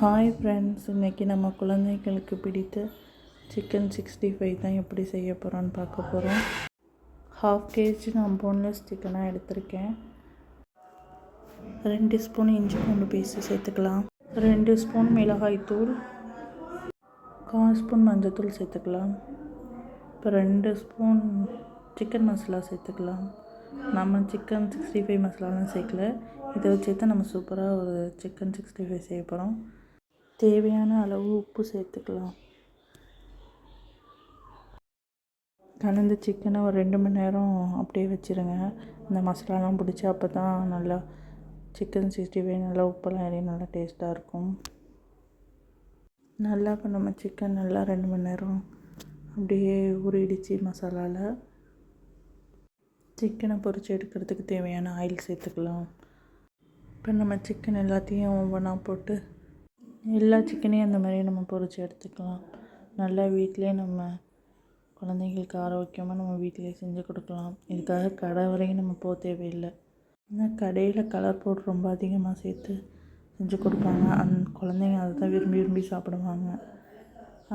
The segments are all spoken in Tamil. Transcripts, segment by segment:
ஹாய் ஃப்ரெண்ட்ஸ் இன்றைக்கி நம்ம குழந்தைகளுக்கு பிடித்த சிக்கன் சிக்ஸ்டி ஃபைவ் தான் எப்படி செய்ய போகிறோன்னு பார்க்க போகிறோம் ஹாஃப் கேஜி நான் போன்லெஸ் சிக்கனாக எடுத்திருக்கேன். ரெண்டு ஸ்பூன் இஞ்சி பூண்டு பேஸ்ட்டு சேர்த்துக்கலாம். ரெண்டு ஸ்பூன் மிளகாய் தூள். கால் ஸ்பூன் மஞ்சத்தூள் சேர்த்துக்கலாம். இப்போ ரெண்டு ஸ்பூன் சிக்கன் மசாலா சேர்த்துக்கலாம். நம்ம சிக்கன் சிக்ஸ்டி ஃபைவ் மசாலாலாம் சேர்க்கல. இதை வச்சு தான் நம்ம சூப்பராக ஒரு சிக்கன் சிக்ஸ்டி ஃபைவ் செய்ய போகிறோம் தேவையான அளவு உப்பு சேர்த்துக்கலாம். கலந்து சிக்கனை ஒரு ரெண்டு மணி நேரம் அப்படியே வச்சுருங்க. இந்த மசாலாலாம் பிடிச்சி அப்போ தான் நல்லா சிக்கன் சிக்ஸ்டி ஃபைவ் நல்லா உப்பெல்லாம் ஏறி நல்லா டேஸ்ட்டாக இருக்கும். நல்லா இப்போ நம்ம சிக்கன் நல்லா ரெண்டு மணி நேரம் அப்படியே உருடிச்சு மசாலாவில் சிக்கனை பொரித்து எடுக்கிறதுக்கு தேவையான ஆயில் சேர்த்துக்கலாம். இப்போ நம்ம சிக்கன் எல்லாத்தையும் ஒவ்வொன்றா போட்டு எல்லா சிக்கனையும் அந்த மாதிரி நம்ம பொரித்து எடுத்துக்கலாம். நல்லா வீட்டிலே நம்ம குழந்தைங்களுக்கு ஆரோக்கியமாக நம்ம வீட்டிலே செஞ்சு கொடுக்கலாம். இதுக்காக கடை வரையும் நம்ம போக தேவையில்லை. ஆனால் கடையில் கலர் பவுடர் ரொம்ப அதிகமாக சேர்த்து செஞ்சு கொடுப்பாங்க. அந் குழந்தைங்க அதை தான் விரும்பி விரும்பி சாப்பிடுவாங்க.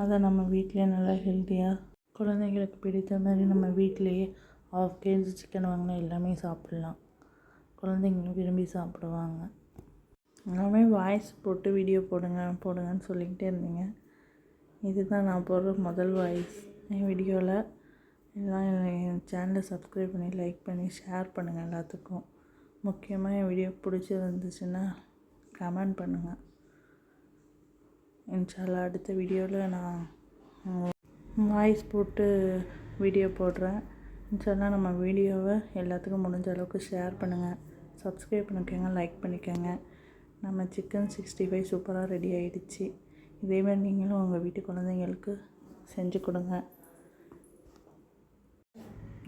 அதை நம்ம வீட்டிலே நல்லா ஹெல்த்தியாக குழந்தைங்களுக்கு பிடித்த மாதிரி நம்ம வீட்டிலேயே ஆஃப் கேஜி சிக்கன் வாங்கினா எல்லாமே சாப்பிட்லாம். குழந்தைங்களும் விரும்பி சாப்பிடுவாங்க. எல்லாமே வாய்ஸ் போட்டு வீடியோ போடுங்க போடுங்கன்னு சொல்லிக்கிட்டே இருந்தீங்க. இதுதான் நான் போடுற முதல் வாய்ஸ் என் வீடியோவில் எல்லாம் என் சேனலை சப்ஸ்கிரைப் பண்ணி லைக் பண்ணி ஷேர் பண்ணுங்கள் எல்லாத்துக்கும். முக்கியமாக என் வீடியோ பிடிச்சிருந்துச்சுன்னா கமெண்ட் பண்ணுங்கள் இன்ஷால்லா அடுத்த வீடியோவில் நான் வாய்ஸ் போட்டு வீடியோ போடுறேன். இன்ஷால்லா நம்ம வீடியோவை எல்லாத்துக்கும் முடிஞ்ச அளவுக்கு ஷேர் பண்ணுங்கள் சப்ஸ்கிரைப் பண்ணிக்கோங்க லைக் பண்ணிக்கோங்க. நம்ம சிக்கன் சிக்ஸ்டி ஃபைவ் சூப்பராக ரெடி ஆகிடுச்சி இதேமாதிரி நீங்களும் உங்கள் வீட்டு குழந்தைங்களுக்கு செஞ்சு கொடுங்க.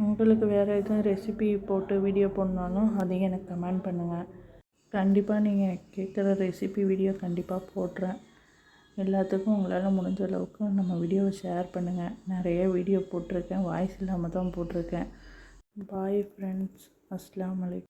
உங்களுக்கு வேறு எதுவும் ரெசிபி போட்டு வீடியோ போடனாலும் அதையும் எனக்கு கமெண்ட் பண்ணுங்கள் கண்டிப்பாக நீங்கள் கேட்குற ரெசிபி வீடியோ கண்டிப்பாக போடுறேன். எல்லாத்துக்கும் உங்களால் முடிஞ்ச அளவுக்கு நம்ம வீடியோவை ஷேர் பண்ணுங்கள் நிறைய வீடியோ போட்டிருக்கேன். வாய்ஸ் இல்லாமல் தான் போட்டிருக்கேன். பாய் ஃப்ரெண்ட்ஸ் அஸ்லாம் வலைக்கம்